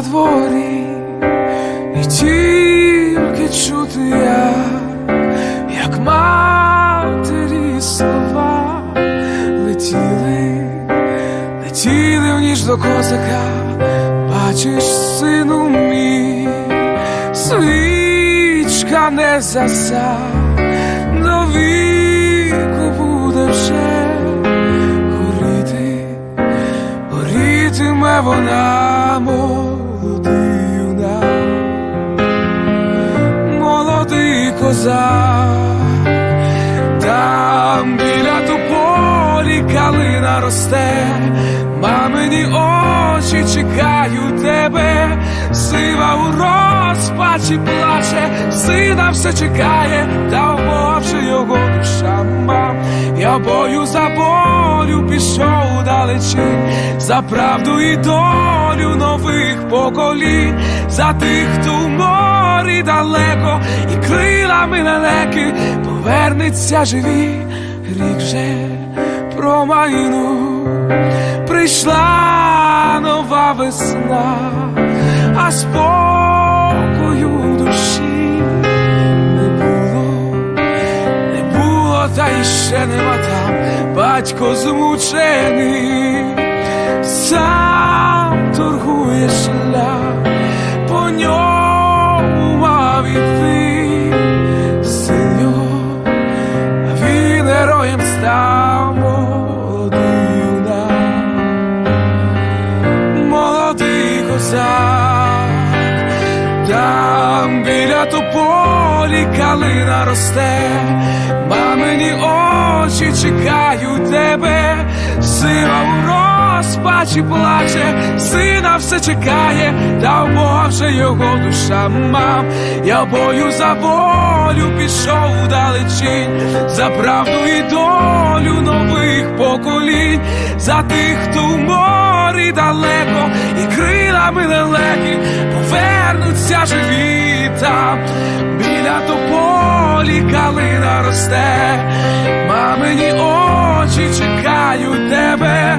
дворі, і тільки чути я, як матері слова летіли, летіли в ніч до козака, бачиш, сину мій, свічка не заса, до віку буде вже горіти, горітиме вона молодий козак, там біля тополі калина росте, мамині очі чекають тебе, сива у розпачі плаче, сина все чекає, та вмовче його душа мам. Я бою за болю пішов далечінь, за правду і долю нових поколінь, за тих, хто в морі далеко, і крилами далеки повернеться живі, рік вже промайнув, прийшла нова весна, а спокою душі не було не було, та й ще нема там батько змучений, сам торгує шлях, Там біля тополі калина росте, мамині очі чекають тебе, сива у розпачі плаче, сина все чекає, та в його душа мам. Я бою за волю пішов далечінь, за правду і долю нових поколінь, за тих, хто в морі далеко, і крилами лелеки повернуться живі там, біля тополі калина росте, мамині очі чекають тебе,